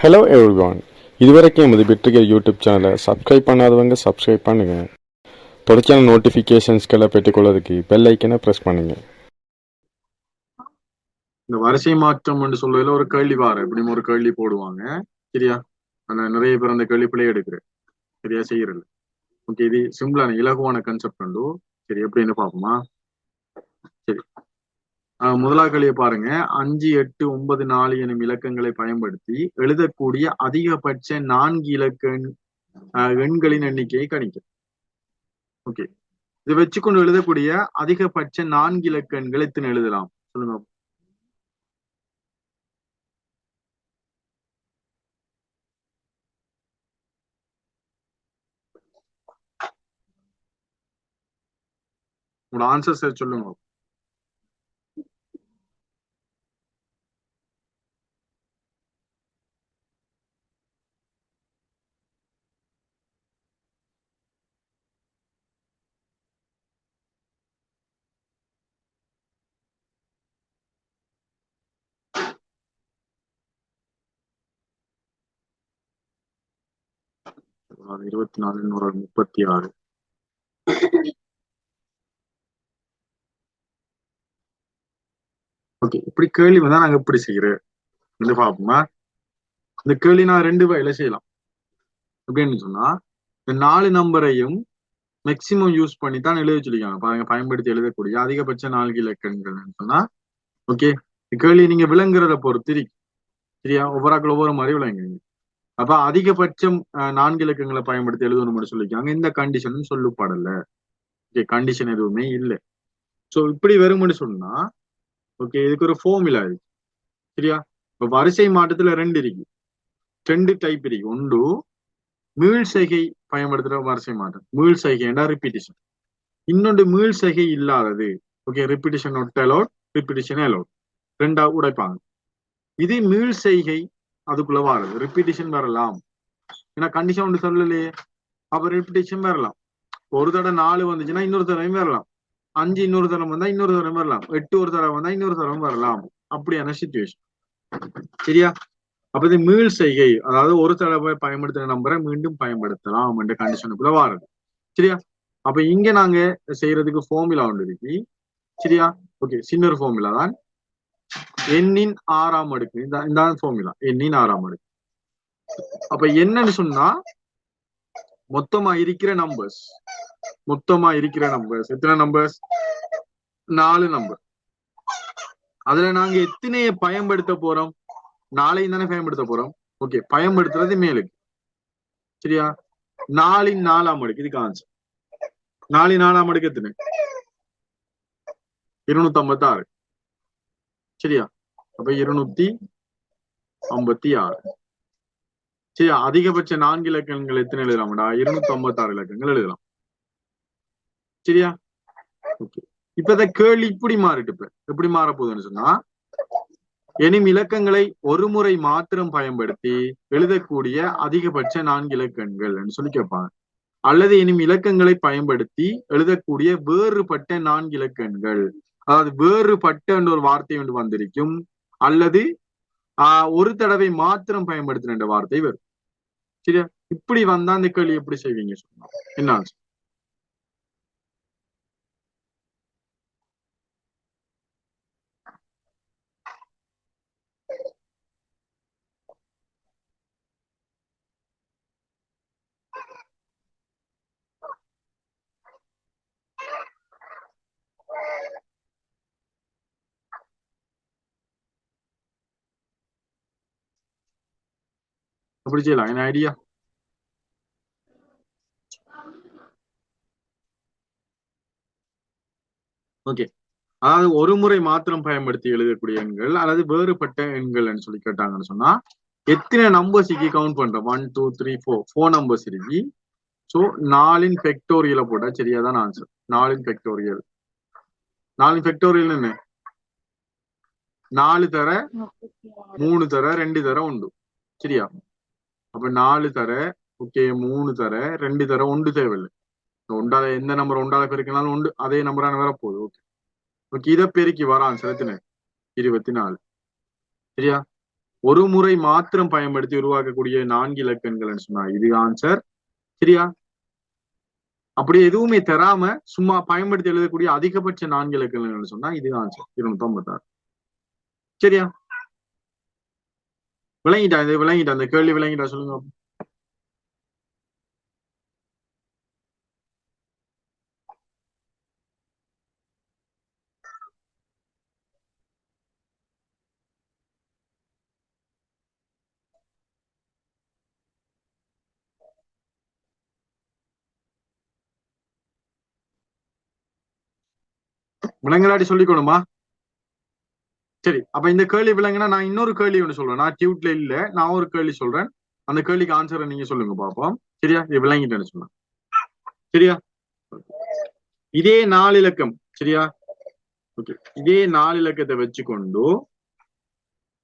Hello everyone இதுவரைக்கும் எமது பிட்ரிகர் யூடியூப் சேனலை சப்ஸ்கிரைப் பண்ணாதவங்க சப்ஸ்கிரைப் பண்ணுங்க. தொடர்ச்சியான நோட்டிஃபிகேஷன்ஸ்களை பெற்றுக்கொள்வதற்கு பெல் ஐக்கனை ப்ரெஸ் பண்ணுங்க. இந்த வரிசை மாற்றம் என்று சொல்வதில் ஒரு கேள்வி வார. எப்படியும் ஒரு கேள்வி போடுவாங்க. சரியா? நான் நிறைய பேர் அந்த கேள்வி பிள்ளை எடுக்கிறேன். சரியா? செய்யறது ஓகே இது சிம்பிளான இலகுவான கன்செப்ட் உண்டு. சரி எப்படின்னு பார்ப்போமா? சரி. ஆஹ் பாருங்க. அஞ்சு எட்டு ஒன்பது நாலு எனும் இலக்கங்களை பயன்படுத்தி எழுதக்கூடிய அதிகபட்ச நான்கு இலக்க எண்களின் எண்ணிக்கையை கணிக்கும் ஓகே. இதை வச்சுக்கொண்டு எழுதக்கூடிய அதிகபட்ச நான்கு இலக்க எண்களை எத்தனை எழுதலாம்? சொல்லுங்க உங்களோட ஆன்சர்ஸ் சொல்லுங்க அது இருபத்தி நாலு நூறு முப்பத்தி ஆறு. ஓகே இப்படி கேள்வி வந்தா நாங்க எப்படி செய்யறது? வந்து பாப்போமா? இந்த கேள்வி நான் ரெண்டு வகையில செய்யலாம். அப்படின்னு சொன்னா இந்த நாலு நம்பரையும் மேக்சிமம் யூஸ் பண்ணி தான் எழுத சொல்லிக்காங்க பாருங்க பயன்படுத்தி எழுதக்கூடிய அதிகபட்ச நான்கு இலக்கணங்கள்னு சொன்னா ஓகே இந்த கேள்வி நீங்க விளங்குறத பொறுத்து சரியா? ஒவ்வொரு ஆக்கள் ஒவ்வொரு மாதிரி விளங்குங்க. அப்ப அதிகபட்சம் நான்கு இலக்கங்களை பயன்படுத்தி எழுதணும்னு சொல்லிக்காங்க. இந்த கண்டிஷன் சொல்லப்படல ஓகே கண்டிஷன் எதுவுமே இல்லை. ஸோ இப்படி வரும்னு சொன்னா ஓகே இதுக்கு ஒரு ஃபார்முலா இருக்கு. சரியா? இப்ப வரிசை மாற்றத்துல ரெண்டு இருக்கு. ரெண்டு டைப் இருக்கு. ஒன்று மீள் செய்கை பயன்படுத்துற வரிசை மாற்றம். மீள் செய்கைண்டா ரிப்பீட்டிஷன் இன்னொன்று மீள் செய்கை இல்லாதது. Okay repetition not allowed repetition allowed ரெண்டா உடைப்பாங்க. இது மீள் செய்கை அதுக்குள்ள வாருது ரிப்பீட்டேஷன் வரலாம். ஏன்னா கண்டிஷன் ஒன்று சொல்லலையே. அப்ப ரிப்பீட்டேஷன் வரலாம். ஒரு தடவை நாலு வந்துச்சுன்னா இன்னொரு தடவையும் வரலாம். அஞ்சு இன்னொரு தரம் வந்தா இன்னொரு தரம் வரலாம். எட்டு ஒரு தடவை வந்தா இன்னொரு தரம் வரலாம். அப்படியான சுச்சுவேஷன் சரியா? அப்ப இது மீள் செய்கை. அதாவது ஒரு தடவை பயன்படுத்தின நம்பரை மீண்டும் பயன்படுத்தலாம் என்ற கண்டிஷனுக்குள்ள வாருது. சரியா? அப்ப இங்க நாங்க செய்யறதுக்கு ஃபார்முலா ஒன்று இருக்கு. சரியா? ஓகே சின்ன ஒரு ஃபார்முலா தான். எண்ணின் ஆறாம் அடுக்கு. இந்த இந்த ஃபார்முலா எண்ணின் ஆறாம் அடுக்கு. அப்ப என்னன்னு சொன்னா மொத்தமா இருக்கிற நம்பர்ஸ் மொத்தமா இருக்கிற நம்பர்ஸ் எத்தனை நம்பர்ஸ் நாலு நம்பர் அதுல நாங்க எத்தனைய பயன்படுத்த போறோம்? நாளையும் தானே பயன்படுத்த போறோம். ஓகே பயன்படுத்துறது மேலுக்கு சரியா? நாலின் நாலாம் அடுக்கு. இதுக்கு ஆன்சர் நாலின் நாலாம் அடுக்கு எத்தனை? இருநூத்தி ஐம்பத்தி ஆறு சரியா அப்ப இருநூத்தி ஐம்பத்தி ஆறு சரியா அதிகபட்ச நான்கு இலக்கங்கள் எத்தனை எழுதலாம்டா இருநூத்தி ஐம்பத்தி ஆறு இலக்கங்கள் எழுதலாம் சரியா ஓகே இப்ப இந்த கேள்வி இப்படி மாறிட்டு இப்ப எப்படி மாற போகுதுன்னு சொன்னா எனும் இலக்கங்களை ஒரு முறை மாத்திரம் பயன்படுத்தி எழுதக்கூடிய அதிகபட்ச நான்கு இலக்கங்கள் சொல்லி கேட்பாங்க அல்லது எனும் இலக்கங்களை பயன்படுத்தி எழுதக்கூடிய வேறுபட்ட நான்கு இலக்கங்கள் அதாவது வேறுபட்ட என்ற ஒரு வார்த்தை ஒன்று வந்திருக்கும். அல்லது ஆஹ் ஒரு தடவை மாத்திரம் பயன்படுத்தின என்ற வார்த்தை வரும். சரியா? இப்படி வந்தா அந்த கேள்வி எப்படி செய்வீங்க? சொன்னா என்ன answer? செய்யலாம் என்ன ஐடியா ஓகே அதாவது ஒரு முறை மாத்திரம் பயன்படுத்தி எழுதக்கூடிய எண்கள் அல்லது வேறுபட்ட எண்கள்னு சொல்லி கேட்டாங்கன்னு சொன்னா எத்தனை நம்பர்ஸ் இக்கி கவுண்ட் பண்றோம்? One two three four four numbers இருக்கு. ஸோ நாலின் ஃபெக்டோரியலை போட்டா சரியாதான் ஆன்சர் நாலின் ஃபெக்டோரியல் நாலின் ஃபெக்டோரியல் என்ன? நாலு தர மூணு தர ரெண்டு தர உண்டு. சரியா? அப்ப நாலு தர ஓகே மூணு தர ரெண்டு தர ஒன்று தேவையில்லை. ஒண்டால எந்த நம்பர் ஒன்றால பெருக்கினாலும் ஒன்று அதே நம்பரான வர போகுது ஓகே ஓகே இதை பெருக்கி வரான் செலுத்தின இருபத்தி நாலு சரியா? ஒரு முறை மாத்திரம் பயன்படுத்தி உருவாக்கக்கூடிய நான்கு இலக்கங்கள்னு சொன்னா இது ஆன்சர் சரியா? அப்படி எதுவுமே தராம சும்மா பயன்படுத்தி எழுதக்கூடிய அதிகபட்ச நான்கு இலக்கங்கள்னு சொன்னா இது ஆன்சர் இருநூத்தி ஐம்பத்தாறு சரியா? விளங்கிட்டா இது விளங்கிட்டா அந்த கேள்வி விளங்கிட்டா சொல்லுங்க பாப்போம். சொல்லிக்கணுமா சரி அப்ப இந்த கேள்வி விலங்குனா நான் இன்னொரு கேள்வி ஒன்று சொல்றேன். நான் டியூட்ல இல்ல நான் ஒரு கேள்வி சொல்றேன். அந்த கேள்விக்கு ஆன்சரை நீங்க சொல்லுங்க பாப்போம். சரியா? இது விளங்கிட்டேன்னு சொன்னேன் சரியா? இதே நாலு இலக்கம். சரியா? ஓகே இதே நாலு இலக்கத்தை வச்சுக்கொண்டு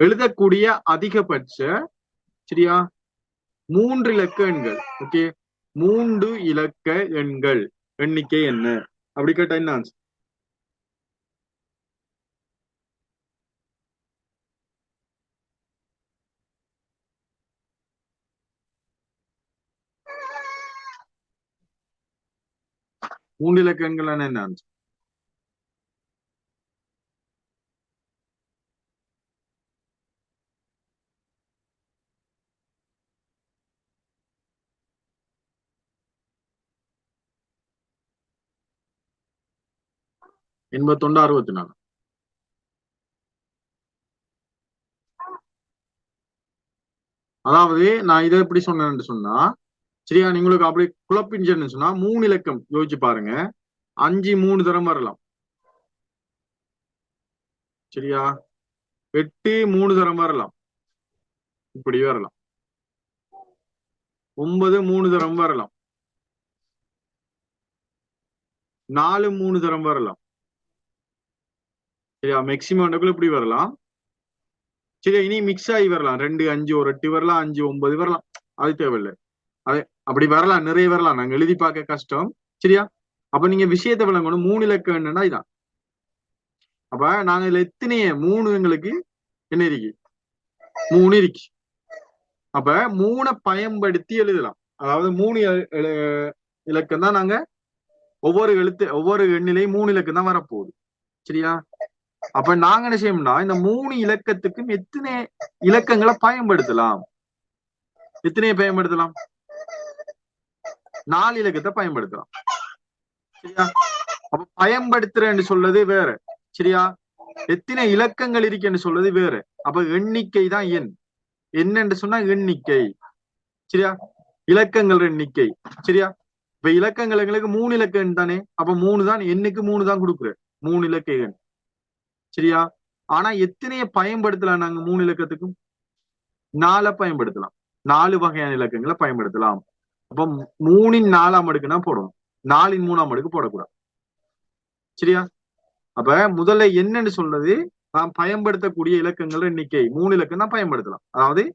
எழுதக்கூடிய அதிகபட்ச சரியா? மூன்று இலக்க எண்கள். ஓகே மூன்று இலக்க எண்கள். எண்ணிக்கை என்ன? அப்படி கேட்டா என்ன ஆன்சர் மூன்று இலக்க எண்கள் என்ன ஆன்சர் எண்பத்தொண்டு அறுபத்தி நாலு அதாவது நான் இதை எப்படி சொன்னேன்னு சொன்னா சரியா? நீங்களுக்கு அப்படி குழப்பிஞ்சுன்னு சொன்னா மூணு இலக்கம் யோசிச்சு பாருங்க. அஞ்சு மூணு தரம் வரலாம். சரியா? எட்டு மூணு தரம் வரலாம். இப்படி வரலாம். ஒன்பது மூணு தரம் வரலாம். நாலு மூணு தரம் வரலாம். சரியா? மேக்சிமம் இப்படி வரலாம். சரியா? இனி மிக்ஸ் ஆகி வரலாம். ரெண்டு அஞ்சு ஒரு எட்டு வரலாம். அஞ்சு ஒன்பது வரலாம். அது தேவையில்லை. அதே அப்படி வரலாம் நிறைய வரலாம். நாங்க எழுதி பார்க்க கஷ்டம். சரியா? அப்ப நீங்க விஷயத்தை விளங்கணும். மூணு இலக்கம் என்னன்னா இதான். அப்ப நாங்க இதுல எத்தனைய மூணு எங்களுக்கு என்ன இருக்கு? மூணு இருக்கு. அப்ப மூணை பயன்படுத்தி எழுதலாம். அதாவது மூணு இலக்கம் தான் நாங்க ஒவ்வொரு எழுத்து ஒவ்வொரு எண்ணிலையும் மூணு இலக்கம் தான் வரப்போகுது. சரியா? அப்ப நாங்க என்ன செய்யணும்னா இந்த மூணு இலக்கத்துக்கும் எத்தனை இலக்கங்களை பயன்படுத்தலாம்? எத்தனையை பயன்படுத்தலாம்? நாலு இலக்கத்தை பயன்படுத்தலாம் சரியா? அப்ப பயன்படுத்துறேன்னு சொல்றது வேற. சரியா? எத்தனை இலக்கங்கள் இருக்குன்னு சொல்றது வேற. அப்ப எண்ணிக்கை தான் எண். என்னன்னு சொன்னா எண்ணிக்கை. சரியா? இலக்கங்கள் எண்ணிக்கை. சரியா? இப்ப இலக்கங்கள் எங்களுக்கு மூணு இலக்க எண் தானே. அப்ப மூணு தான் எண்ணுக்கு மூணு தான் கொடுக்குறேன் மூணு இலக்க எண். சரியா? ஆனா எத்தனைய பயன்படுத்தலாம் நாங்க மூணு இலக்கத்துக்கும்? நால பயன்படுத்தலாம். நாலு வகையான இலக்கங்களை பயன்படுத்தலாம். அப்ப மூணின் நாலாம் அடுக்குனா போடணும் நாலின் மூணாம் அடுக்கு போடக்கூடாது. சரியா? அப்ப முதல்ல என்னன்னு சொல்றது? நாம் பயன்படுத்தக்கூடிய இலக்கங்கள் எண்ணிக்கை. மூணு இலக்கம் தான் பயன்படுத்தலாம். அதாவது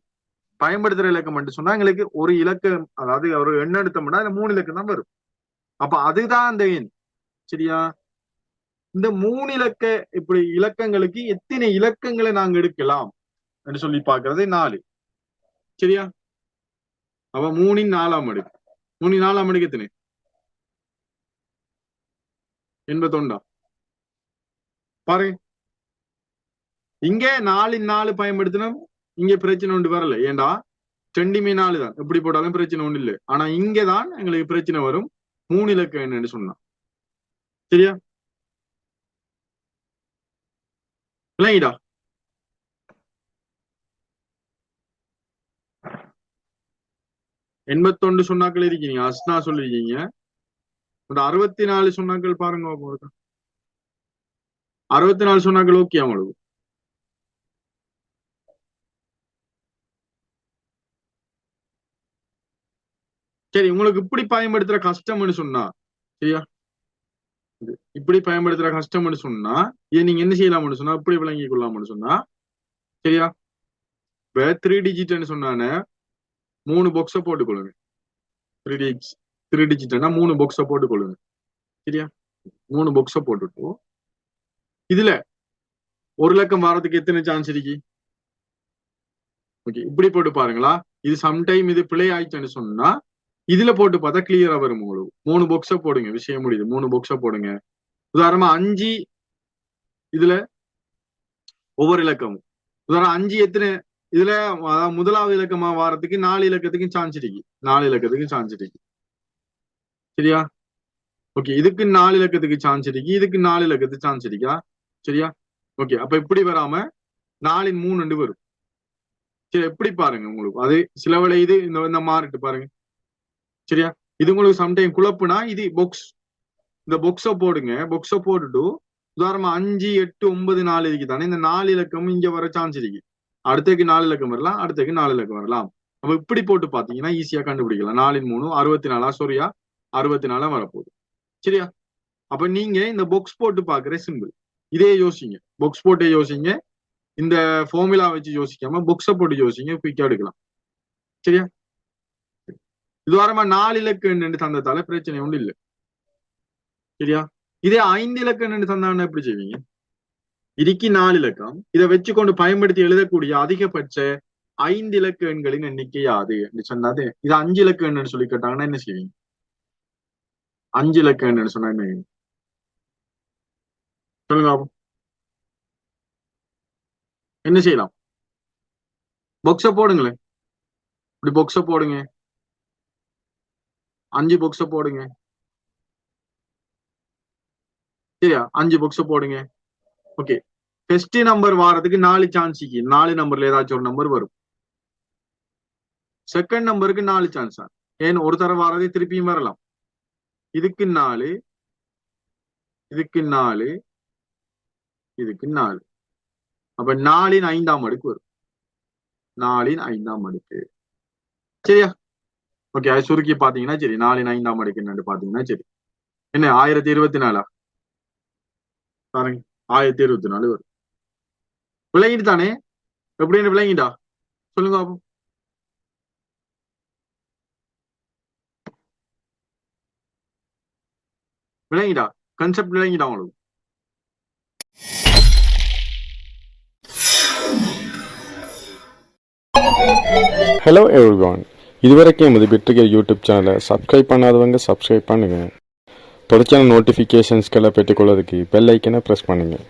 பயன்படுத்துற இலக்கம் மட்டும் சொன்னா எங்களுக்கு ஒரு இலக்கம் அதாவது ஒரு எண் எடுத்தோம்னா அதுல மூணு இலக்கம் தான் வரும். அப்ப அதுதான் அந்த எண். சரியா? இந்த மூணு இலக்க இப்படி இலக்கங்களுக்கு எத்தனை இலக்கங்களை நாங்க எடுக்கலாம்? என்று சொல்லி பாக்குறது நாலு. சரியா? அப்ப மூணின் நாலாம் அடுக்கு மூணின் நாலாம் அடுக்கு எத்தனை? எண்பத்தொண்டா பாருங்க இங்க நாலின் நாலு பயன்படுத்தினா இங்க பிரச்சனை ஒன்று வரல. ஏண்டா? ரெண்டுமே நாலு தான் எப்படி போட்டாலும் பிரச்சனை ஒண்ணு இல்லை. ஆனா இங்கதான் எங்களுக்கு பிரச்சனை வரும். மூணு இலக்கம் என்னன்னு சொன்னா. சரியா? இல்லைங்கடா எண்பத்தொண்டு சொன்னாக்கள் இருக்கீங்க. அஸ்னா சொல்லிருக்கீங்க அந்த அறுபத்தி நாலு சொன்னாக்கள் பாருங்க பாப்போம். அறுபத்தி நாலு சொன்னாக்கள் ஓகே அவங்களுக்கு சரி உங்களுக்கு இப்படி பயன்படுத்துற கஷ்டம்னு சொன்னா சரியா? இப்படி பயன்படுத்துற கஷ்டம்னு சொன்னா ஏன் நீங்க என்ன செய்யலாம்னு சொன்னா இப்படி விளங்கி கொள்ளலாம்னு சொன்னா சரியா? இப்ப த்ரீ டிஜிட்னு சொன்னானே மூணு பாக்ஸை போட்டுக்கொள்ளுங்க. த்ரீ டிஜி த்ரீ டிஜிட்னா மூணு பாக்ஸை போட்டுக்கொள்ளுங்க. சரியா? மூணு பாக்ஸை போட்டுட்டு இதுல ஒரு லக்கம் வாரத்துக்கு எத்தனை சான்ஸ் இருக்கு? ஓகே இப்படி போட்டு பாருங்களா. இது சம்டைம் இது பிளே ஆயிடுச்சுன்னு சொன்னா இதுல போட்டு பார்த்தா கிளியரா வரும் உங்களுக்கு. மூணு பாக்ஸை போடுங்க விஷயம் முடியுது. மூணு பாக்ஸை போடுங்க. உதாரணமா அஞ்சு இதுல ஒவ்வொரு இலக்கமும். உதாரணம் அஞ்சு எத்தனை இதுல முதலாவது இலக்கமா வாரத்துக்கு நாலு இலக்கத்துக்கு சான்ஸ் இருக்கு. நாலு இலக்கத்துக்கு சான்ஸ் இருக்கு. சரியா? ஓகே இதுக்கு நாலு இலக்கத்துக்கு சான்ஸ் இருக்கு. இதுக்கு நாலு இலக்கத்துக்கு சான்ஸ் இருக்கா? சரியா? ஓகே அப்ப இப்படி வராம நாலின் மூணு ரெண்டு வரும். சரி எப்படி பாருங்க உங்களுக்கு? அது சில இது இந்த இந்த மாறிட்டு பாருங்க. சரியா? இது உங்களுக்கு சம்டைம் குழப்புனா இது பொக்ஸ் இந்த பொக்ஸை போடுங்க. பொக்ஸை போட்டுட்டு உதாரணமா அஞ்சு எட்டு ஒன்பது நாலு இருக்கு தானே இந்த நாலு இலக்கமும் இங்க வர சான்ஸ் இருக்கு. அடுத்தக்கு நாலு இலக்கம் வரலாம் அடுத்தக்கு நாலு இலக்கம் வரலாம். நம்ம இப்படி போட்டு பாத்தீங்கன்னா ஈஸியா கண்டுபிடிக்கலாம். நாலின் மூணு அறுபத்தி நாலா சோரியா அறுபத்தி நாலா வரப்போகுது. சரியா? அப்ப நீங்க இந்த பொக்ஸ் போட்டு பாக்குற சிம்பிள் இதே யோசிங்க. பொக்ஸ் போட்டே யோசிங்க. இந்த ஃபார்முலா வச்சு யோசிக்காம பொக்ஸை போட்டு யோசிங்க. குயிக்கா எடுக்கலாம். சரியா? இது வாரமா நாலு இலக்கு எண்ணு தந்ததால பிரச்சனை ஒன்றும் இல்லை. சரியா? இதே ஐந்து இலக்கு எண்ணு தந்தாங்கன்னா எப்படி செய்வீங்க? இறுக்கி நாலு இலக்கம். இதை வச்சுக்கொண்டு பயன்படுத்தி எழுதக்கூடிய அதிகபட்ச ஐந்து இலக்க எண்களின் எண்ணிக்கை யாது? என்று சொன்னாது. இது அஞ்சு இலக்க எண்ணுன்னு சொல்லி கேட்டாங்கன்னா என்ன செய்வீங்க? அஞ்சு இலக்க எண்ணுன்னு சொன்னா என்ன சொல்லுங்க என்ன செய்யலாம்? பொக்ஸ போடுங்களேன். இப்படி பொக்ஸ போடுங்க. அஞ்சு பொக்ஸ போடுங்க. சரியா? அஞ்சு பொக்ஸ போடுங்க. ஓகே. ஃபெஸ்ட் நம்பர் வர்றதுக்கு நாலு சான்ஸ் நாலு நம்பர்ல ஏதாச்சும் ஒரு நம்பர் வரும். செகண்ட் நம்பருக்கு நாலு சான்ஸ் ஏன்? ஒரு தர வாரதே திருப்பியும் வரலாம். இதுக்கு நாலு இதுக்கு நாலு இதுக்கு நாலு. அப்ப நாலின் ஐந்தாம் அடுக்கு வரும். நாலின் ஐந்தாம் அடுக்கு. சரியா? ஓகே அது சுருக்கி பாத்தீங்கன்னா சரி. நாலின் ஐந்தாம் அடுக்கு என்னன்னு பாத்தீங்கன்னா சரி. என்ன? ஆயிரத்தி இருபத்தி நாலா? பாருங்க. ஆயிரத்தி இருபத்தி நாலு வரும். விளங்கிட்டு தானே எப்படின்னு விளங்கிட்டா? சொல்லுங்க பாப்போம். விளங்கிட்டா? கன்செப்ட் விளங்கிட்டா உங்களுக்கு? ஹலோ எவ்ரிவான் இதுவரைக்கும் எமது பிட்டுகர் யூடியூப் சேனலை சப்ஸ்கிரைப் பண்ணாதவங்க சப்ஸ்கிரைப் பண்ணுங்கள் தொடர்ச்சியான நோட்டிஃபிகேஷன்ஸ்களை பெற்றுக்கொள்வதற்கு பெல் ஐக்கனை ப்ரெஸ் பண்ணுங்கள்